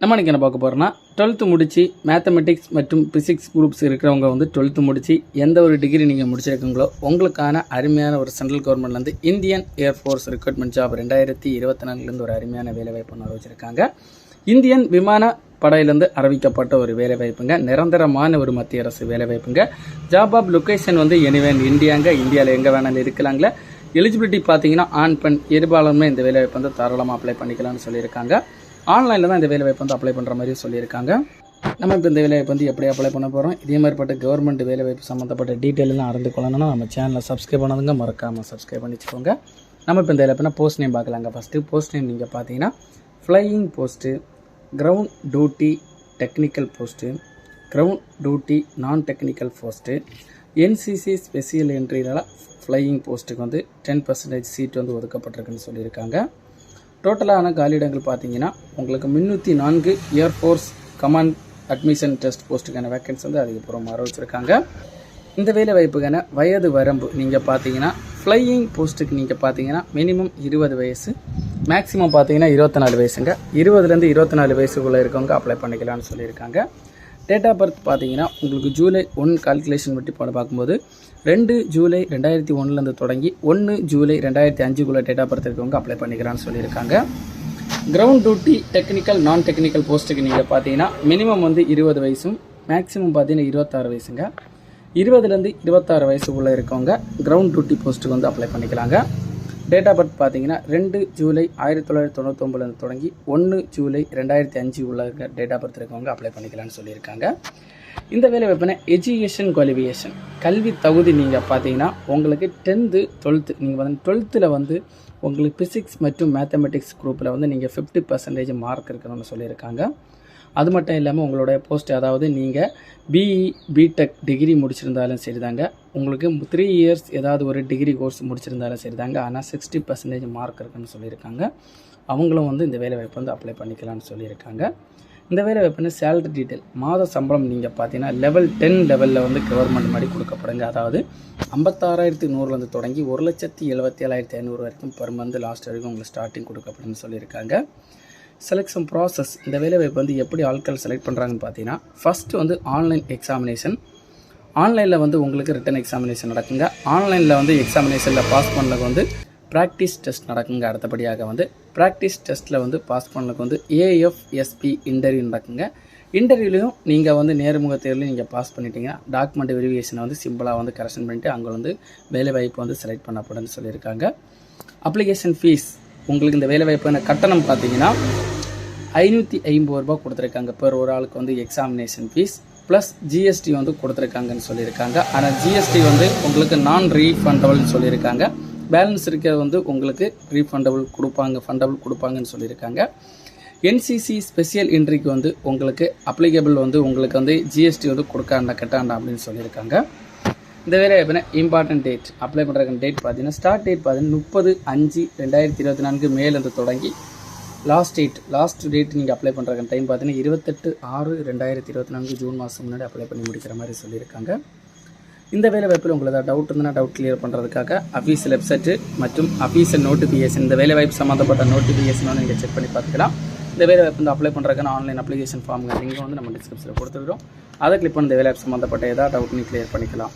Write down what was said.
நம்ம இன்றைக்கி என்ன பார்க்க போகிறோம்னா டுவெல்த்து முடித்து மேத்தமெட்டிக்ஸ் மற்றும் ஃபிசிக்ஸ் குரூப்ஸ் இருக்கிறவங்க வந்து டுவெல்த்து முடித்து எந்த ஒரு டிகிரி நீங்கள் முடிச்சிருக்கீங்களோ உங்களுக்கான அருமையான ஒரு சென்ட்ரல் கவர்மெண்ட்லேருந்து இந்தியன் ஏர்ஃபோர்ஸ் ரெக்ரூட்மெண்ட் ஜாப் ரெண்டாயிரத்தி இருபத்தி நாலுலேருந்து ஒரு அருமையான வேலைவாய்ப்பு வச்சுருக்காங்க இந்தியன் விமான படையிலேருந்து அறிவிக்கப்பட்ட ஒரு வேலைவாய்ப்புங்க நிரந்தரமான ஒரு மத்திய அரசு வேலைவாய்ப்புங்க ஜாப் ஆப் லொக்கேஷன் வந்து எனிவேன் இந்தியாங்க இந்தியாவில் எங்கே வேணாலும் இருக்கலாங்களே. எலிஜிபிலிட்டி பார்த்தீங்கன்னா ஆண் பெண் இருபாலுமே இந்த வேலைவாய்ப்பு வந்து தாராளமாக அப்ளை பண்ணிக்கலாம்னு சொல்லியிருக்காங்க. ஆன்லைனில் தான் இந்த வேலைவாய்ப்பு வந்து அப்ளை பண்ணுற மாதிரி சொல்லியிருக்காங்க. நம்ம இப்போ இந்த வேலைவாய்ப்பு வந்து எப்படி அப்ளை பண்ண போகிறோம் இதே மாதிரிப்பட்ட கவர்மெண்ட் வேலைவாய்ப்பு சம்மந்தப்பட்ட டீட்டெயிலெலாம் அறிந்து கொள்ளணும்னா நம்ம சேனலை சப்ஸ்கிரைப் பண்ணதுங்க. மறக்காமல் சப்ஸ்கிரைப் பண்ணிச்சுக்கோங்க. நம்ம இப்போ இந்த வேலைவாய்ப்புனா போஸ்ட் நேம் பார்க்கலாங்க. ஃபஸ்ட்டு போஸ்ட் நேம் நீங்கள் பார்த்தீங்கன்னா flying post ground duty technical post ground duty non technical post NCC special என்ட்ரினால flying போஸ்ட்டுக்கு வந்து டென் பர்சன்டேஜ் சீட் வந்து ஒதுக்கப்பட்டிருக்குன்னு சொல்லியிருக்காங்க. டோட்டலான காலியிடங்கள் பார்த்தீங்கன்னா உங்களுக்கு முந்நூற்றி நான்கு air force command admission test போஸ்ட்டுக்கான வேக்கன்ஸ் வந்து அதிகபூர்வமாக ஆரம்பிச்சிருக்காங்க இந்த வேலை வாய்ப்புக்கான வயது வரம்பு நீங்கள் பார்த்தீங்கன்னா ஃப்ளையிங் போஸ்ட்டுக்கு நீங்கள் பார்த்தீங்கன்னா மினிமம் இருபது வயசு மேக்ஸிமம் பார்த்தீங்கன்னா இருபத்தி நாலு வயசுங்க இருபதுலேருந்து இருபத்தி நாலு வயசுக்குள்ளே இருக்கவங்க அப்ளை பண்ணிக்கலாம்னு சொல்லியிருக்காங்க டேட் ஆஃப் பர்த் பார்த்தீங்கன்னா உங்களுக்கு ஜூலை ஒன் கால்குலேஷன் பற்றி போட பார்க்கும்போது ரெண்டு ஜூலை ரெண்டாயிரத்தி ஒன்றுலேருந்து தொடங்கி ஒன்று ஜூலை ரெண்டாயிரத்தி அஞ்சுக்குள்ளே டேட் ஆஃப் பர்த் இருக்கவங்க அப்ளை பண்ணிக்கிறான்னு சொல்லியிருக்காங்க. Ground duty technical non technical போஸ்ட்டுக்கு நீங்கள் பார்த்தீங்கன்னா மினிமம் வந்து இருபது வயசும் மேக்ஸிமம் பார்த்தீங்கன்னா இருபத்தாறு வயசுங்க. இருபதுலேருந்து இருபத்தாறு வயசுக்குள்ளே இருக்கவங்க கிரவுண்ட் டியூட்டி போஸ்ட்டுக்கு வந்து அப்ளை பண்ணிக்கலாங்க. டேட் ஆஃப் பர்த் பார்த்தீங்கன்னா ரெண்டு ஜூலை ஆயிரத்தி தொள்ளாயிரத்தி தொண்ணூத்தொம்பதுலேருந்து தொடங்கி ஒன்று ஜூலை ரெண்டாயிரத்தி அஞ்சு உள்ள டேட் ஆஃப் பர்த் இருக்கவங்க அப்ளை பண்ணிக்கலாம்னு சொல்லியிருக்காங்க. இந்த வேலை வைப்பின எஜுகேஷன் குவாலிஃபிகேஷன் கல்வி தகுதி நீங்கள் பார்த்தீங்கன்னா உங்களுக்கு டென்த்து டுவெல்த்து நீங்கள் வந்து டுவெல்த்தில் வந்து உங்களுக்கு பிசிக்ஸ் மற்றும் மேத்தமெட்டிக்ஸ் குரூப்பில் வந்து நீங்கள் ஃபிஃப்டி பர்சன்டேஜ் மார்க் இருக்கணும்னு சொல்லியிருக்காங்க. அது மட்டும் இல்லாமல் உங்களுடைய போஸ்ட் அதாவது நீங்கள் பிஇ பிடெக் டிகிரி முடிச்சிருந்தாலும் சரிதாங்க. உங்களுக்கு த்ரீ இயர்ஸ் ஏதாவது ஒரு டிகிரி கோர்ஸ் முடிச்சிருந்தாலும் சரிதாங்க. ஆனால் சிக்ஸ்டி பர்சன்டேஜ் மார்க் இருக்குன்னு சொல்லியிருக்காங்க. அவங்களும் வந்து இந்த வேலை வாய்ப்பு வந்து அப்ளை பண்ணிக்கலாம்னு சொல்லியிருக்காங்க. இந்த வேலை வாய்ப்புன்னு சேலரி டீட்டெயில் மாத சம்பளம் நீங்கள் பார்த்தீங்கன்னா லெவல் டென் லெவலில் வந்து கவர்மெண்ட் மாதிரி கொடுக்கப்படுங்க. அதாவது ஐம்பத்தாறாயிரத்தி நூறுலேருந்து தொடங்கி ஒரு லட்சத்தி எழுபத்தி ஏழாயிரத்தி ஐநூறு வரைக்கும் பர் மந்த் லாஸ்ட் வரைக்கும் உங்களுக்கு ஸ்டார்டிங் கொடுக்கப்படுன்னு சொல்லியிருக்காங்க. செலெக்ஷன் ப்ராசஸ் இந்த வேலைவாய்ப்பு வந்து எப்படி ஆட்கள் செலக்ட் பண்ணுறாங்கன்னு பார்த்தீங்கன்னா ஃபஸ்ட்டு வந்து ஆன்லைன் எக்ஸாமினேஷன் ஆன்லைனில் வந்து உங்களுக்கு ரிட்டன் எக்ஸாமினேஷன் நடக்குங்க. ஆன்லைனில் வந்து எக்ஸாமினேஷனில் பாஸ் பண்ணதுக்கு வந்து ப்ராக்டிஸ் டெஸ்ட் நடக்குங்க. அடுத்தபடியாக வந்து ப்ராக்டிஸ் டெஸ்ட்டில் வந்து பாஸ் பண்ணதுக்கு வந்து ஏஎஃப்எஸ்பி இன்டர்வியூ நடக்குங்க. இன்டர்வியூலையும் நீங்கள் வந்து நேர்முக தேர்வில் நீங்கள் பாஸ் பண்ணிட்டீங்கன்னா டாக்குமெண்ட் வெரிஃபிகேஷனை வந்து சிம்பிளாக வந்து கரெக்ஷன் பண்ணிட்டு அங்கே வந்து வேலைவாய்ப்பு வந்து செலக்ட் பண்ணப்படும்னு சொல்லியிருக்காங்க. அப்ளிகேஷன் ஃபீஸ் உங்களுக்கு இந்த வேலைவாய்ப்பான கட்டணம் பார்த்தீங்கன்னா ஐநூற்றி ஐம்பது ரூபா கொடுத்துருக்காங்க. பெர் ஒரு ஆளுக்கு வந்து எக்ஸாமினேஷன் ஃபீஸ் ப்ளஸ் ஜிஎஸ்டி வந்து கொடுத்துருக்காங்கன்னு சொல்லியிருக்காங்க. ஆனால் ஜிஎஸ்டி வந்து உங்களுக்கு நான் ரீஃபண்டபுள்னு சொல்லியிருக்காங்க. பேலன்ஸ் இருக்கிறது வந்து உங்களுக்கு ரீஃபண்டபுள் கொடுப்பாங்க ஃபண்டபுள் கொடுப்பாங்கன்னு சொல்லியிருக்காங்க. என்சிசி ஸ்பெஷியல் என்ட்ரிக்கு வந்து உங்களுக்கு அப்ளிகபிள் வந்து உங்களுக்கு வந்து ஜிஎஸ்டி வந்து கொடுக்காண்டா கட்டாண்டா அப்படின்னு சொல்லியிருக்காங்க. இந்த வேலை எப்படின்னா இம்பார்ட்டன்ட் டேட் அப்ளை பண்ணுறதுக்கு டேட் பார்த்தீங்கன்னா ஸ்டார்ட் டேட் பார்த்தீங்கன்னா முப்பது அஞ்சு ரெண்டாயிரத்தி இருபத்தி நான்கு மேலேருந்து தொடங்கி லாஸ்ட் டேட் லாஸ்ட் டேட் நீங்கள் அப்ளை பண்ணுறதுக்கு டைம் பார்த்தீங்கன்னா இருபத்தெட்டு ஆறு ரெண்டாயிரத்தி இருபத்தி நான்கு ஜூன் மாதம் முன்னாடி அப்ளை பண்ணி முடிக்கிற மாதிரி சொல்லியிருக்காங்க. இந்த வேலை வாய்ப்பில் உங்களுக்கு ஏதாவது டவுட் இருந்ததுன்னா டவுட் கிளியர் பண்ணுறதுக்காக அஃபீஷியல் வெப்சைட்டு மற்றும் அஃபீஷியல் நோட்டிஃபிகேஷன் இந்த வேலை வாய்ப்பு சம்மந்தப்பட்ட நோட்டிஃபிகேஷன் வந்து நீங்கள் செக் பண்ணி பார்த்துக்கலாம். இந்த வேலை வாய்ப்பு வந்து அப்ளை பண்ணுறதுக்கான ஆன்லைன் அப்ளிகேஷன் ஃபார்ம் லிங்க் வந்து நம்ம டிஸ்கிரிப்ஷனில் கொடுத்துருக்கோம் அதை கிளிக் பண்ணி இந்த வேலை வாய்ப்பு சம்மந்தப்பட்ட ஏதாவது டவுட் நீங்கள் கிளியர் பண்ணிக்கலாம்.